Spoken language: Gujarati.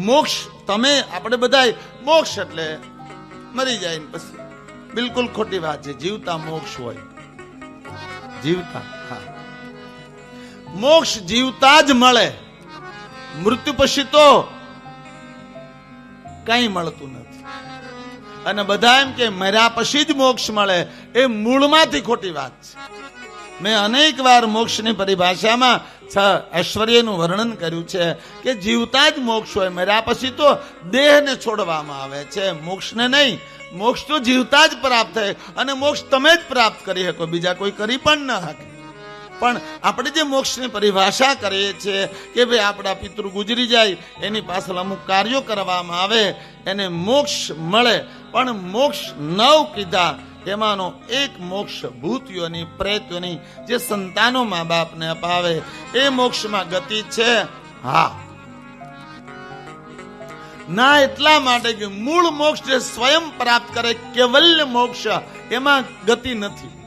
મોક્ષ, તમે આપણે બધા મોક્ષ એટલે મરી જાય પછી. બિલકુલ ખોટી વાત છે, જીવતા મોક્ષ હોય. જીવતા, હા. મોક્ષ જીવતા જ મળે. મૃત્યુ પછી તો કઈ મળતું નથી. અને બધા એમ કે મર્યા પછી જ મોક્ષ મળે, એ મૂળમાંથી ખોટી વાત છે. મેં અનેક વાર મોક્ષની પરિભાષામાં છ ઐશ્વર્યનું વર્ણન કર્યું છે કે જીવતા જ મોક્ષ હોય મર્યા પછી તો દેહને છોડવામાં આવે છે. મોક્ષને નહીં, મોક્ષ તો જીવતા જ પ્રાપ્ત થાય અને મોક્ષ તમે જ પ્રાપ્ત કરી શકો, બીજા કોઈ કરી પણ ન શકે. પણ આપણે જે મોક્ષની પરિભાષા કરીએ છીએ કે ભાઈ આપણા પિતૃ ગુજરી જાય, એની પાછળ અમુક કાર્યો કરવામાં આવે, એને મોક્ષ મળે, પણ મોક્ષ નવ કીધા એમાંનો એક મોક્ષ ભૂતયોની, પ્રેતયોની, જે સંતાનો મા બાપને અપાવે, એ મોક્ષમાં ગતિ છે. હા. ના એટલા માટે કે મૂળ મોક્ષ જે સ્વયં પ્રાપ્ત કરે, કેવલ્ય મોક્ષ, એમાં ગતિ નથી.